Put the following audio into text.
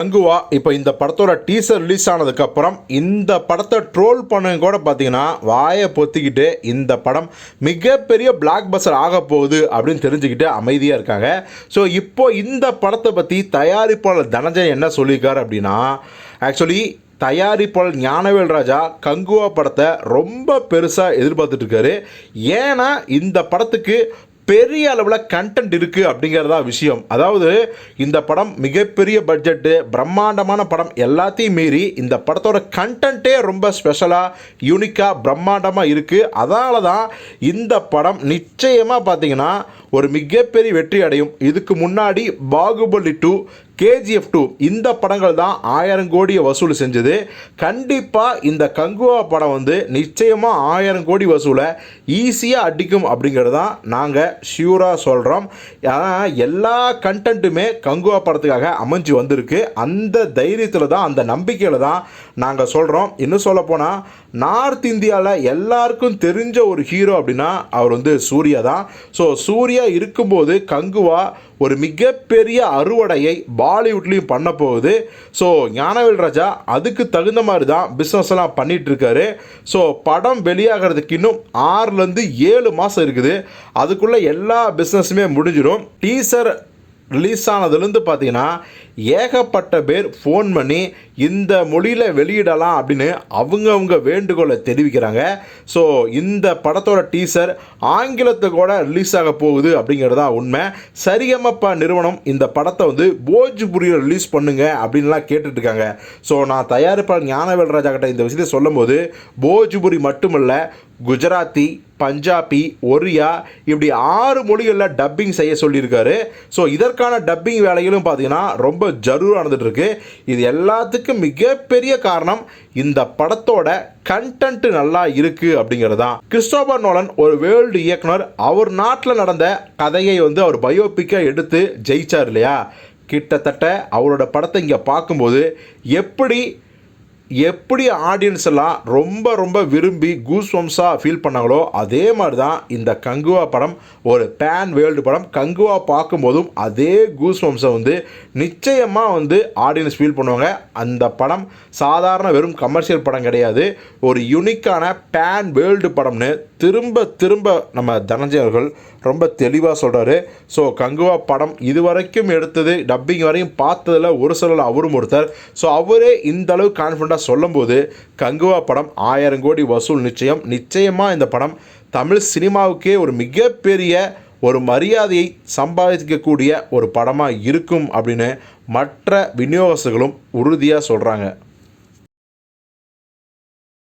கங்குவா இப்போ இந்த படத்தோட டீசர் ரிலீஸ் ஆனதுக்கப்புறம் இந்த படத்தை ட்ரோல் பண்ண கூட பார்த்தீங்கன்னா வாயை பொத்திக்கிட்டு இந்த படம் மிகப்பெரிய பிளாக் பஸ்டர் ஆக போகுது அப்படின்னு தெரிஞ்சுக்கிட்டு அமைதியாக இருக்காங்க. ஸோ இப்போ இந்த படத்தை பற்றி தயாரிப்பாளர் தனஞ்சன் என்ன சொல்லியிருக்காரு அப்படின்னா ஆக்சுவலி தயாரிப்பாளர் ஞானவேல் ராஜா கங்குவா படத்தை ரொம்ப பெருசாக எதிர்பார்த்துட்ருக்காரு ஏன்னா இந்த படத்துக்கு பெரிய அளவில் கண்டென்ட் இருக்குது அப்படிங்கிறதா விஷயம். அதாவது இந்த படம் மிகப்பெரிய பட்ஜெட்டு பிரம்மாண்டமான படம் எல்லாத்தையும் மீறி இந்த படத்தோட கண்டென்ட்டே ரொம்ப ஸ்பெஷலாக யூனிக்காக பிரம்மாண்டமாக இருக்குது அதனால தான் இந்த படம் நிச்சயமாக பார்த்தீங்கன்னா ஒரு மிகப்பெரிய வெற்றி அடையும். இதுக்கு முன்னாடி பாகுபலி டூ கேஜிஎஃப் டூ இந்த படங்கள் தான் ஆயிரம் கோடியை வசூல் செஞ்சது. கண்டிப்பாக இந்த கங்குவா படம் வந்து நிச்சயமாக ஆயிரம் கோடி வசூலை ஈஸியாக அடிக்கும் அப்படிங்கிறது தான் நாங்கள் ஷியூராக சொல்கிறோம் ஆனால் எல்லா கண்டென்ட்டுமே கங்குவா படத்துக்காக அமைஞ்சு வந்திருக்கு. அந்த தைரியத்தில் தான் அந்த நம்பிக்கையில் தான் நாங்கள் சொல்கிறோம் இன்னும் சொல்லப்போனால் நார்த் இந்தியாவில் எல்லாருக்கும் தெரிஞ்ச ஒரு ஹீரோ அப்படின்னா அவர் வந்து சூர்யா தான். ஸோ சூர்யா இருக்கும்போது கங்குவா ஒரு மிகப்பெரிய அறுவடையை பாலிவுட்லேயும் பண்ண போகுது ஸோ ஞானவேல் ராஜா அதுக்கு தகுந்த மாதிரி தான் பிஸ்னஸ் எல்லாம் ஸோ படம் வெளியாகிறதுக்கு இன்னும் ஆறுலேருந்து ஏழு மாதம் இருக்குது. அதுக்குள்ளே எல்லா பிஸ்னஸுமே முடிஞ்சிடும். டீசர் ரிலீஸ் ஆனதுலேருந்து பார்த்தீங்கன்னா ஏகப்பட்ட பேர் ஃபோன் பண்ணி இந்த மொழியில் வெளியிடலாம் அப்படின்னு அவங்கவுங்க வேண்டுகோளை தெரிவிக்கிறாங்க. ஸோ இந்த படத்தோட டீசர் ஆங்கிலத்து கூட ரிலீஸ் ஆக போகுது அப்படிங்கிறது தான் உண்மை. சரியமப்பா நிறுவனம் இந்த படத்தை வந்து போஜ்புரியில் ரிலீஸ் பண்ணுங்க அப்படின்லாம் கேட்டுட்ருக்காங்க. ஸோ நான் தயாரிப்பாளர் ஞானவேல் ராஜா கிட்ட இந்த விஷயத்தை சொல்லும்போது போஜ்புரி மட்டுமல்ல குஜராத்தி பஞ்சாபி ஒரியா இப்படி ஆறு மொழிகளில் டப்பிங் செய்ய சொல்லியிருக்காரு. ஸோ இதற்கான டப்பிங் வேலைகளும் பார்த்தீங்கன்னா ரொம்ப ஜரூராக நடந்துட்டு இருக்கு இது எல்லாத்துக்கும் மிகப்பெரிய காரணம் இந்த படத்தோட கண்டென்ட் நல்லா இருக்கு அப்படிங்கிறது தான். கிறிஸ்டோபர் நோலன் ஒரு வேர்ல்டு இயக்குனர். அவர் நாட்டில் நடந்த கதையை வந்து அவர் பயோபிக்காக எடுத்து ஜெயிச்சார் இல்லையா? கிட்டத்தட்ட அவரோட படத்தை இங்கே பார்க்கும்போது எப்படி எப்படி ஆடியன்ஸ் எல்லாம் ரொம்ப ரொம்ப விரும்பி கூஸ் வம்ஸாக ஃபீல் பண்ணாங்களோ அதே மாதிரி தான் இந்த கங்குவா படம் ஒரு பேன் வேர்ல்டு படம் கங்குவா பார்க்கும்போதும் அதே கூஸ் வம்ஸை வந்து நிச்சயமாக வந்து ஆடியன்ஸ் ஃபீல் பண்ணுவாங்க. அந்த படம் சாதாரண வெறும் கமர்ஷியல் படம் கிடையாது. ஒரு யுனிக்கான பேன் வேர்ல்டு படம்னு திரும்ப திரும்ப நம்ம தனஞ்சய் அவர்கள் ரொம்ப தெளிவாக சொல்கிறாரு ஸோ கங்குவா படம் இதுவரைக்கும் எடுத்தது டப்பிங் வரையும் பார்த்ததில் ஒரு சிலர் அவரும் ஒருத்தர். ஸோ அவரே இந்த அளவு கான்ஃபிடண்ட்டாக சொல்லும்போது கங்குவா படம் ஆயிரம் கோடி வசூல் நிச்சயம். நிச்சயமாக இந்த படம் தமிழ் சினிமாவுக்கே ஒரு மிகப்பெரிய ஒரு மரியாதையை சம்பாதிக்கக்கூடிய ஒரு படமாக இருக்கும் அப்படின்னு மற்ற விநியோகஸ்தர்களும் உறுதியாக சொல்கிறாங்க